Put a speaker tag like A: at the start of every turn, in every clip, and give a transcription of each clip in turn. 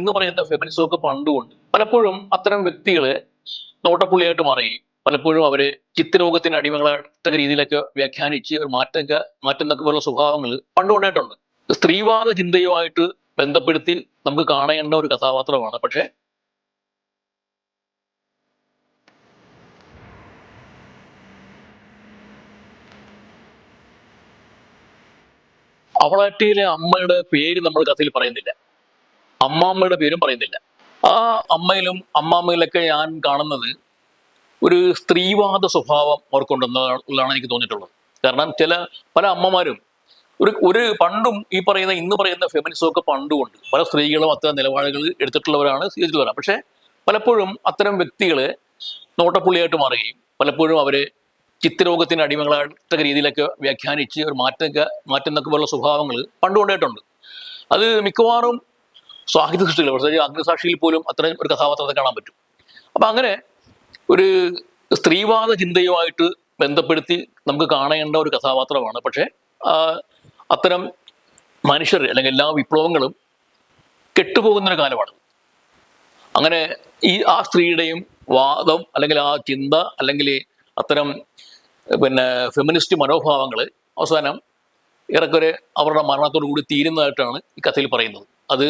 A: ഇന്ന് പറയുന്ന ഫെമിനിസം പണ്ടുകൊണ്ട് പലപ്പോഴും അത്തരം വ്യക്തികളെ നോട്ടപ്പുള്ളിയായിട്ട് മാറുകയും പലപ്പോഴും അവരെ ചിത്തരോഗത്തിന് അടിമകളാത്ത രീതിയിലൊക്കെ വ്യാഖ്യാനിച്ച് ഒരു മാറ്റം മാറ്റുന്നൊക്കെ പോലുള്ള സ്വഭാവങ്ങൾ പണ്ടുകൊണ്ടായിട്ടുണ്ട് സ്ത്രീവാദ ചിന്തയുമായിട്ട് ബന്ധപ്പെടുത്തി നമുക്ക് കാണേണ്ട ഒരു കഥാപാത്രമാണ്. പക്ഷേ അവളാറ്റിയിലെ അമ്മയുടെ പേര് നമ്മൾ കഥയിൽ പറയുന്നില്ല. അമ്മാമ്മയുടെ പേരും പറയുന്നില്ല. ആ അമ്മയിലും അമ്മാമ്മയിലൊക്കെ ഞാൻ കാണുന്നത് ഒരു സ്ത്രീവാദ സ്വഭാവം അവർക്കുണ്ടെന്നുള്ളതാണ് എനിക്ക് തോന്നിയിട്ടുള്ളത്. കാരണം ചില പല അമ്മമാരും ഒരു ഒരു പണ്ടും ഈ പറയുന്ന ഇന്ന് പറയുന്ന ഫെമിനിസം ഒക്കെ പണ്ടുകൊണ്ട് പല സ്ത്രീകളും അത്തരം നിലപാടുകൾ എടുത്തിട്ടുള്ളവരാണ് സ്വീകരിച്ചിട്ടുള്ളവരാണ് പക്ഷേ പലപ്പോഴും അത്തരം വ്യക്തികളെ നോട്ടപ്പുള്ളിയായിട്ട് മാറുകയും പലപ്പോഴും അവരെ ചിത്രരോഗത്തിന്റെ അടിമകളായിട്ട രീതിയിലൊക്കെ വ്യാഖ്യാനിച്ച് ഒരു മാറ്റമൊക്കെ മാറ്റുന്നൊക്കെ പോലുള്ള സ്വഭാവങ്ങൾ പണ്ടുകൊണ്ടായിട്ടുണ്ട് അത് മിക്കവാറും സാഹിത്യ സൃഷ്ടികൾ പ്രത്യേകിച്ച് അഗ്നിസാക്ഷിയിൽ പോലും അത്തരം ഒരു കഥാപാത്രത്തെ കാണാൻ പറ്റും. അപ്പം അങ്ങനെ ഒരു സ്ത്രീവാദ ചിന്തയുമായിട്ട് ബന്ധപ്പെടുത്തി നമുക്ക് കാണേണ്ട ഒരു കഥാപാത്രമാണ്. പക്ഷേ അത്തരം മനുഷ്യർ അല്ലെങ്കിൽ എല്ലാ വിപ്ലവങ്ങളും കെട്ടുപോകുന്നൊരു കാലമാണ്. അങ്ങനെ ഈ ആ സ്ത്രീയുടെയും വാദം അല്ലെങ്കിൽ ആ ചിന്ത അല്ലെങ്കിൽ അത്തരം പിന്നെ ഫെമിനിസ്റ്റ് മനോഭാവങ്ങൾ അവസാനം ഏറെക്കുറെ അവരുടെ മരണത്തോടു കൂടി തീരുന്നതായിട്ടാണ് ഈ കഥയിൽ പറയുന്നത്. അത്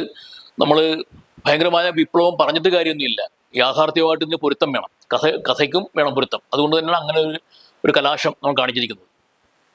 A: നമ്മൾ ഭയങ്കരമായ വിപ്ലവം പറഞ്ഞിട്ട് കാര്യമൊന്നുമില്ല. യാഥാർത്ഥ്യമായിട്ട് ഇതിന് പൊരുത്തം വേണം. കഥ കഥയ്ക്കും വേണം പൊരുത്തം. അതുകൊണ്ട് തന്നെയാണ് അങ്ങനെ ഒരു ഒരു കലാശം നമ്മൾ കാണിച്ചിരിക്കുന്നത്.